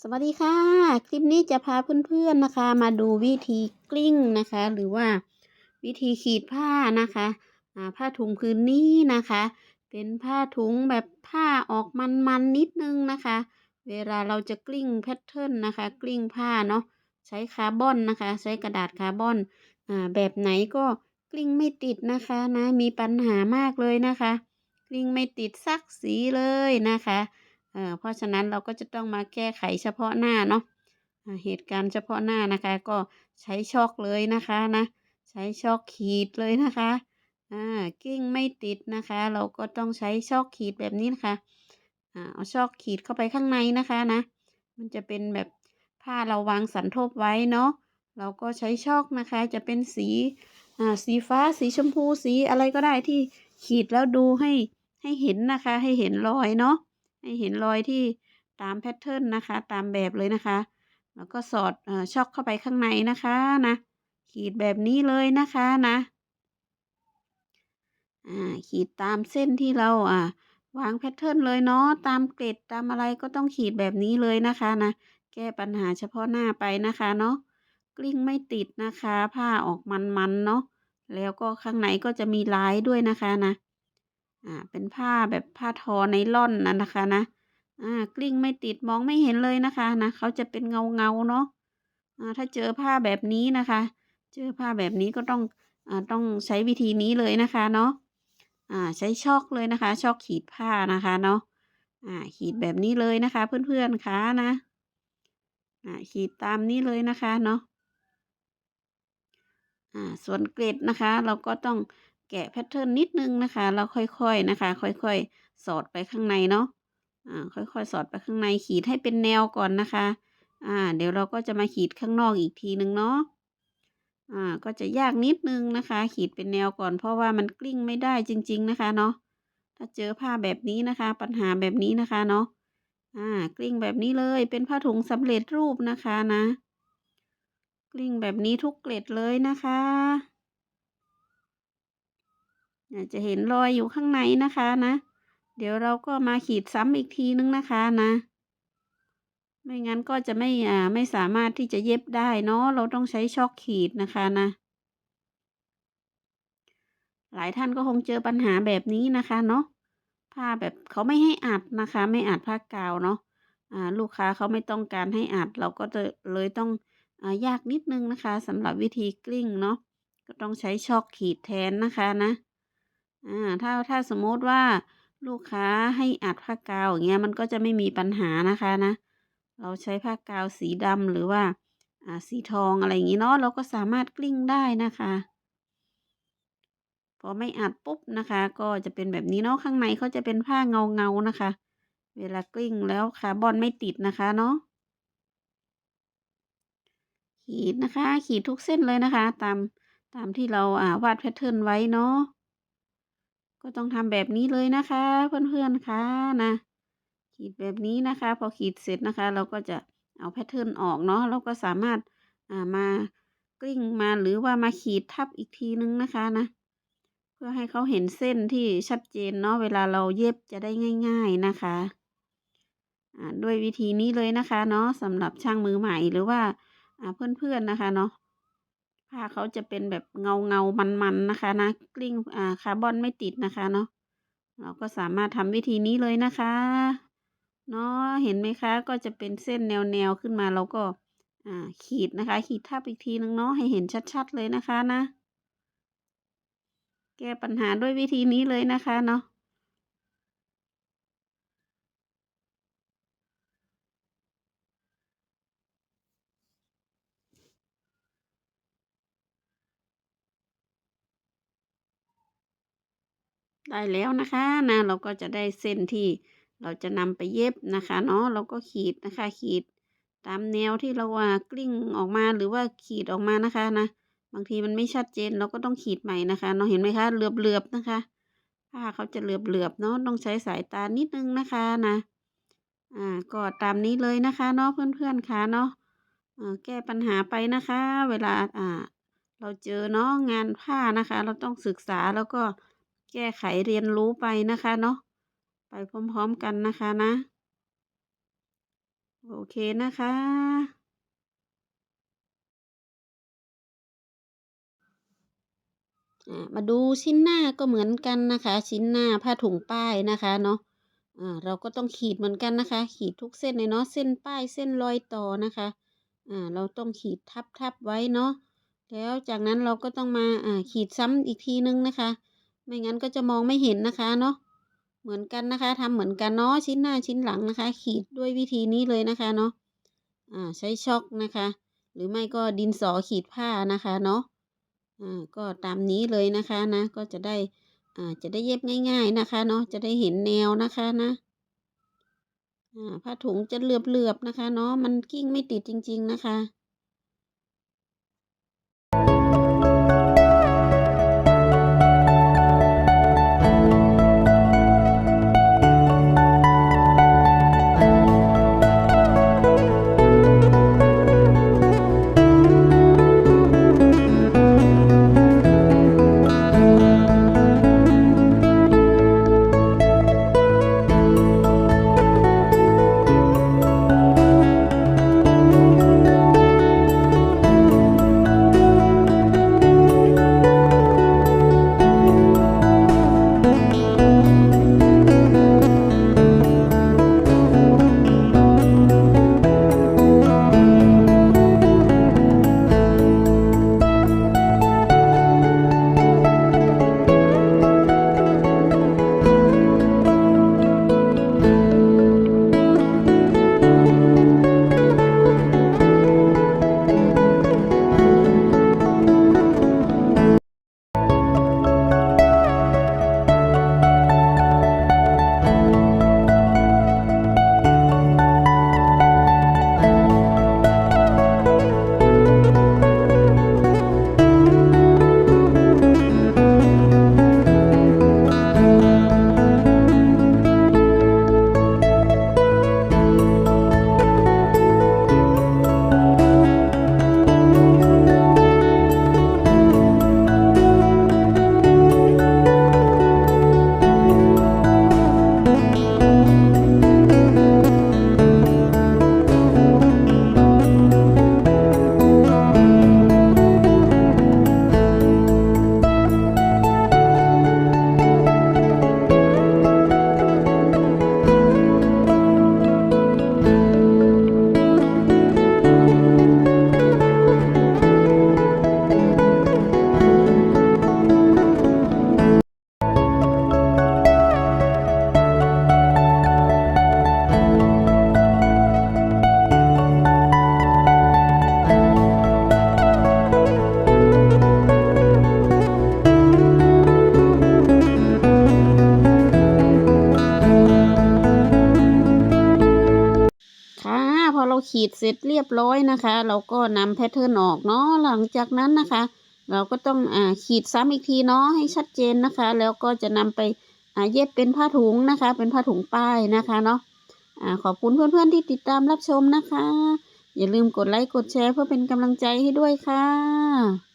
สวัสดีค่ะ คลิปนี้จะพาเพื่อนๆนะคะ มาดูวิธีกลิ้งนะคะ หรือว่าวิธีขีดผ้านะคะผ้าถุงพื้นนี้นะคะ เป็นผ้าถุงแบบผ้าออกมันๆนิดนึงนะคะ เวลาเราจะกลิ้งแพทเทิร์นนะคะ กลิ้งผ้าเนาะใช้คาร์บอนนะคะ ใช้กระดาษคาร์บอนอ่าแบบไหนก็กลิ้งไม่ติดนะคะนะมีปัญหามากเลยนะคะ กลิ้งไม่ติดสักสีเลยนะคะ เออเพราะฉะนั้นเราก็จะต้องมาแก้ไขเฉพาะหน้าเนาะเหตุการณ์เฉพาะหน้านะคะ ก็ใช้ช็อกเลยนะคะนะ ใช้ช็อกขีดเลยนะคะอ่ากิ้งไม่ติดนะคะ เราก็ต้องใช้ช็อกขีดแบบนี้นะคะอ่าเอาช็อกขีดเข้าไปข้างในนะคะนะ มันจะเป็นแบบผ้าเราวางสันทบไว้เนาะเราก็ใช้ช็อกนะคะ จะเป็นสีอ่าสีฟ้าสีชมพูสีอะไรก็ได้ที่ขีดแล้วดูให้ให้เห็นนะคะ ให้เห็นรอยเนาะ ให้เห็นรอยที่ตามแพทเทิร์นนะคะ ตามแบบเลยนะคะ แล้วก็สอดอช็อกเข้าไปข้างในนะคะนะ ขีดแบบนี้เลยนะคะนะขีดตามเส้นที่เราอ่าวางแพทเทิร์นเลยเนาะตามเกรดตามอะไรก็ต้องขีดแบบนี้เลยนะคะนะแก้ปัญหาเฉพาะหน้าไปนะคะเนาะกลิ้งไม่ติดนะคะ ผ้าออกมันๆเนาะแล้วก็ข้างในก็จะมีลายด้วยนะคะนะ อ่าเป็นผ้าแบบผ้าทอไนล่อนนั่นนะคะนะอ่ากลิ้งไม่ติดมองไม่เห็นเลยนะคะนะเขาจะเป็นเงาเงาเนาะอ่าถ้าเจอผ้าแบบนี้นะคะ เจอผ้าแบบนี้ก็ต้องอ่าต้องใช้วิธีนี้เลยนะคะเนาะอ่าใช้ช็อกเลยนะคะช็อกขีดผ้านะคะเนาะอ่าขีดแบบนี้เลยนะคะ เพื่อนๆคะนะอ่าขีดตามนี้เลยนะคะเนาะอ่าส่วนเกรดนะคะ เราก็ต้อง แกะแพทเทิร์นนิดนึงนะคะแล้วค่อยๆนะคะ ค่อยๆ สอดไปข้างในเนาะอ่าค่อยๆ สอดไปข้างในขีดให้เป็นแนวก่อนนะคะอ่าเดี๋ยวเราก็จะมาขีดข้างนอกอีกทีนึงเนาะอ่าก็จะยากนิดนึงนะคะ ขีดเป็นแนวก่อน เพราะว่ามันกลิ้งไม่ได้จริง ๆนะคะเนาะถ้าเจอผ้าแบบนี้นะคะ ปัญหาแบบนี้นะคะเนาะอ่ากลิ้งแบบนี้เลยเป็นผ้าถุงสำเร็จรูปนะคะนะ กลิ้งแบบนี้ทุกเกล็ดเลยนะคะ จะเห็นรอยอยู่ข้างในนะคะนะ เดี๋ยวเราก็มาขีดซ้ำอีกทีนึงนะคะนะ ไม่งั้นก็จะไม่อ่าไม่สามารถที่จะเย็บได้เนาะเราต้องใช้ช็อกขีดนะคะนะ หลายท่านก็คงเจอปัญหาแบบนี้นะคะเนาะผ้าแบบเขาไม่ให้อัดนะคะ ไม่อัดผ้ากาวเนาะอ่าลูกค้าเขาไม่ต้องการให้อัดเราก็จะเลยต้องอ่ายากนิดนึงนะคะสำหรับวิธีกลิ้งเนาะก็ต้องใช้ช็อกขีดแทนนะคะนะ อ่าถ้าถ้าสมมติว่าลูกค้าให้อัดผ้ากาวอย่างเงี้ยมันก็จะไม่มีปัญหานะคะนะ เราใช้ผ้ากาวสีดำหรือว่าอ่าสีทองอะไรอย่างงี้เนาะเราก็สามารถกลิ้งได้นะคะพอไม่อัดปุ๊บนะคะ ก็จะเป็นแบบนี้เนาะข้างในเขาจะเป็นผ้าเงาเงานะคะ เวลากลิ้งแล้วคาร์บอนไม่ติดนะคะเนาะขีดนะคะ ขีดทุกเส้นเลยนะคะ ตามตามที่เราอ่าวาดแพทเทิร์นไว้เนาะ ก็ต้องทำแบบนี้เลยนะคะ เพื่อนๆคะนะ ขีดแบบนี้นะคะ พอขีดเสร็จนะคะ เราก็จะเอาแพทเทิร์นออกเนาะเราก็สามารถอ่ามากลิ้งมาหรือว่ามาขีดทับอีกทีนึงนะคะนะ เพื่อให้เขาเห็นเส้นที่ชัดเจนเนาะเวลาเราเย็บจะได้ง่าย ๆนะคะด้วยวิธีนี้เลยนะคะเนาะสำหรับช่างมือใหม่หรือว่าอ่าเพื่อนๆนะคะเนาะ ผ้าเขาจะเป็นแบบเงาเงามันๆนะคะนะกลิ้งอ่าคาร์บอนไม่ติดนะคะเนาะเราก็สามารถทำวิธีนี้เลยนะคะเนาะเห็นไหมคะ ก็จะเป็นเส้นแนวๆขึ้นมาเราก็อ่าขีดนะคะ ขีดทับอีกทีนึงเนาะให้เห็นชัดๆเลยนะคะนะ แก้ปัญหาด้วยวิธีนี้เลยนะคะเนาะ ได้แล้วนะคะนะเราก็จะได้เส้นที่เราจะนำไปเย็บนะคะเนาะเราก็ขีดนะคะ ขีดตามแนวที่เราว่ากลิ้งออกมาหรือว่าขีดออกมานะคะนะ บางทีมันไม่ชัดเจนเราก็ต้องขีดใหม่นะคะเนาะเห็นไหมคะเหลือบๆนะคะผ้าเขาจะเหลือบๆเนาะต้องใช้สายตานิดนึงนะคะนะอ่าก็ตามนี้เลยนะคะเนาะเพื่อนๆค่ะเนาะอ่าแก้ปัญหาไปนะคะ เวลาอ่า เราเจอเนาะงานผ้านะคะ เราต้องศึกษาแล้วก็ แก้ไขเรียนรู้ไปนะคะเนาะไปพร้อมๆกันนะคะนะ โอเคนะคะอ่ามาดูชิ้นหน้าก็เหมือนกันนะคะ ชิ้นหน้าผ้าถุงป้ายนะคะเนาะอ่าเราก็ต้องขีดเหมือนกันนะคะ ขีดทุกเส้นเลยเนาะเส้นป้ายเส้นรอยต่อนะคะอ่าเราต้องขีดทับทับไว้เนาะแล้วจากนั้นเราก็ต้องมาอ่าขีดซ้ำอีกทีนึงนะคะ ไม่งั้นก็จะมองไม่เห็นนะคะเนาะเหมือนกันนะคะทำเหมือนกันเนาะชิ้นหน้าชิ้นหลังนะคะ ขีดด้วยวิธีนี้เลยนะคะเนาะอ่าใช้ช็อกนะคะ หรือไม่ก็ดินสอขีดผ้านะคะเนาะอ่าก็ตามนี้เลยนะคะนะ ก็จะได้อ่าจะได้เย็บง่าย ๆนะคะเนาะจะได้เห็นแนวนะคะนะอ่าผ้าถุงจะเหลือบๆนะคะเนาะมันกิ้งไม่ติดจริง ๆ นะคะคะ ขีดเสร็จเรียบร้อยนะคะ เราก็นำแพทเทิร์นออกเนาะหลังจากนั้นนะคะ เราก็ต้องอ่าขีดซ้ำอีกทีเนาะให้ชัดเจนนะคะ แล้วก็จะนำไปอ่าเย็บเป็นผ้าถุงนะคะ เป็นผ้าถุงป้ายนะคะเนาะอ่าขอบคุณเพื่อนๆที่ติดตามรับชมนะคะ อย่าลืมกดไลค์กดแชร์เพื่อเป็นกำลังใจให้ด้วยค่ะ